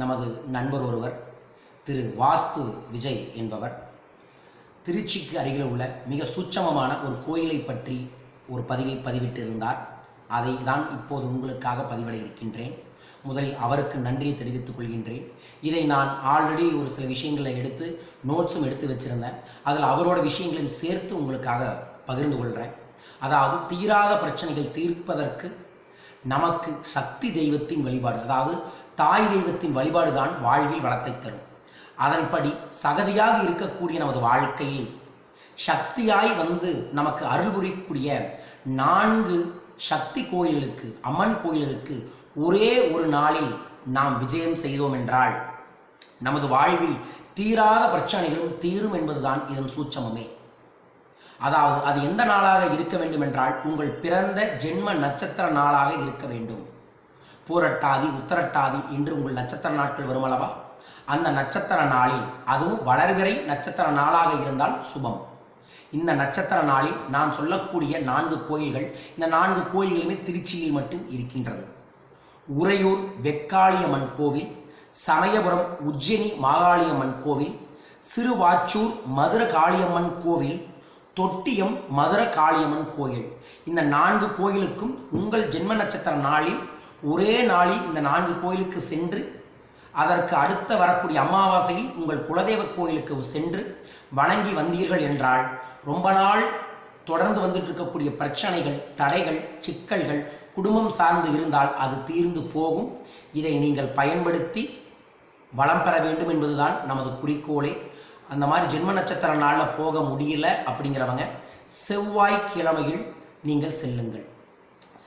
நமது நண்பர் ஒருவர் திரு வாஸ்து விஜய் என்பவர் திருச்சிக்கு அருகில் உள்ள மிக சூட்சமமான ஒரு கோயிலை பற்றி ஒரு பதிவை பதிவிட்டிருந்தார். அதை தான் இப்போது உங்களுக்காக பதிவிட இருக்கின்றேன். முதலில் அவருக்கு நன்றியை தெரிவித்துக் கொள்கின்றேன். இதை நான் ஆல்ரெடி ஒரு சில விஷயங்களை எடுத்து நோட்ஸும் எடுத்து வச்சிருந்தேன். அதில் அவரோட விஷயங்களையும் சேர்த்து உங்களுக்காக பகிர்ந்து கொள்கிறேன் அதாவது தீராத பிரச்சனைகள் தீர்ப்பதற்கு நமக்கு சக்தி தெய்வத்தின் வழிபாடு அதாவது தாய் தெய்வத்தின் வழிபாடுதான் வாழ்வில் வளத்தை தரும். அதன்படி சகதியாக இருக்கக்கூடிய நமது வாழ்க்கையில் சக்தியாய் வந்து நமக்கு அருள் புரியக்கூடிய நான்கு சக்தி கோயில்களுக்கு அம்மன் கோயில்களுக்கு ஒரே ஒரு நாளில் நாம் விஜயம் செய்தோம் என்றால் நமது வாழ்வில் தீராத பிரச்சனைகளும் தீரும் என்பதுதான் இதன் சூட்சமமே. அதாவது அது எந்த நாளாக இருக்க வேண்டும் என்றால் உங்கள் பிறந்த ஜென்ம நட்சத்திர நாளாக இருக்க வேண்டும். பூரட்டாதி உத்தரட்டாதி என்று உங்கள் நட்சத்திர நாட்கள் வருமளவா அந்த நட்சத்திர நாளில் அதுவும் வளர்விரை நட்சத்திர நாளாக இருந்தால் சுபம். இந்த நட்சத்திர நாளில் நான் சொல்லக்கூடிய நான்கு கோயில்கள் இந்த நான்கு கோயில்களுமே திருச்சியில் மட்டும் இருக்கின்றது. உறையூர் வெக்காளியம்மன் கோவில் சமயபுரம் உஜ்ஜினி மாகாளியம்மன் கோவில் சிறுவாச்சூர் மதுர காளியம்மன் கோவில் தொட்டியம் மதுர காளியம்மன் கோயில். இந்த நான்கு கோயிலுக்கும் உங்கள் ஜென்ம நட்சத்திர நாளில் ஒரே நாளில் இந்த நான்கு கோயிலுக்கு சென்று அதற்கு அடுத்த வரக்கூடிய அமாவாசையில் உங்கள் குலதெய்வ கோயிலுக்கு சென்று வணங்கி வந்தீர்கள் என்றால் ரொம்ப நாள் தொடர்ந்து வந்துட்டு இருக்கக்கூடிய பிரச்சனைகள் தடைகள் சிக்கல்கள் குடும்பம் சார்ந்து இருந்தால் அது தீர்ந்து போகும். இதை நீங்கள் பயன்படுத்தி வளம் பெற வேண்டும் என்பதுதான் நமது குறிக்கோளே. அந்த மாதிரி ஜென்ம நட்சத்திர நாளில் போக முடியல அப்படிங்கிறவங்க செவ்வாய்க்கிழமையில் நீங்கள் செல்லுங்கள்.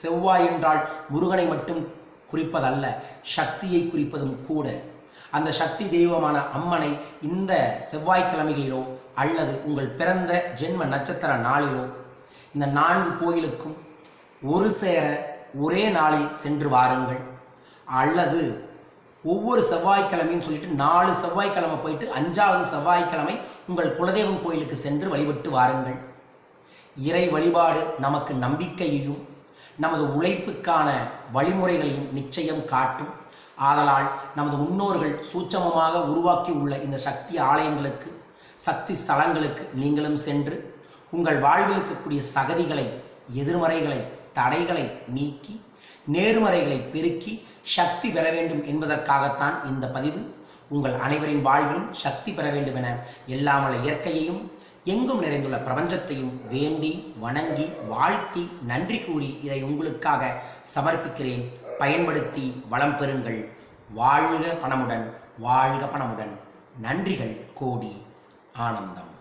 செவ்வாய் என்றால் முருகனை மட்டும் குறிப்பதல்ல சக்தியை குறிப்பதும் கூட. அந்த சக்தி தெய்வமான அம்மனை இந்த செவ்வாய்க்கிழமைகளிலோ அல்லது உங்கள் பிறந்த ஜென்ம நட்சத்திர நாளிலோ இந்த நான்கு கோயிலுக்கும் ஒரு சேர ஒரே நாளில் சென்று வாருங்கள். அல்லது ஒவ்வொரு செவ்வாய்க்கிழமையும் சொல்லிட்டு நாலு செவ்வாய்க்கிழமை போயிட்டு அஞ்சாவது செவ்வாய்க்கிழமை உங்கள் குலதெய்வம் கோயிலுக்கு சென்று வழிபட்டு வாருங்கள். இறை வழிபாடு நமக்கு நம்பிக்கையையும் நமது உழைப்புக்கான வழிமுறைகளையும் நிச்சயம் காட்டும். ஆதலால் நமது முன்னோர்கள் சூட்சமமாக உருவாக்கியுள்ள இந்த சக்தி ஆலயங்களுக்கு சக்தி ஸ்தலங்களுக்கு நீங்களும் சென்று உங்கள் வாழ்வில் இருக்கக்கூடிய சகதிகளை எதிர்மறைகளை தடைகளை நீக்கி நேர்மறைகளை பெருக்கி சக்தி பெற வேண்டும் என்பதற்காகத்தான் இந்த பதிவு. உங்கள் அனைவரின் வாழ்விலும் சக்தி பெற வேண்டும் என எல்லாமல இயற்கையையும் எங்கும் நிறைந்துள்ள பிரபஞ்சத்தையும் வேண்டி வணங்கி வாழ்த்தி நன்றி கூறி இதை உங்களுக்காக சமர்ப்பிக்கிறேன். பயன்படுத்தி வளம் பெறுங்கள். வாழ்க பணமுடன் வாழ்க பணமுடன். நன்றிகள் கோடி ஆனந்தம்.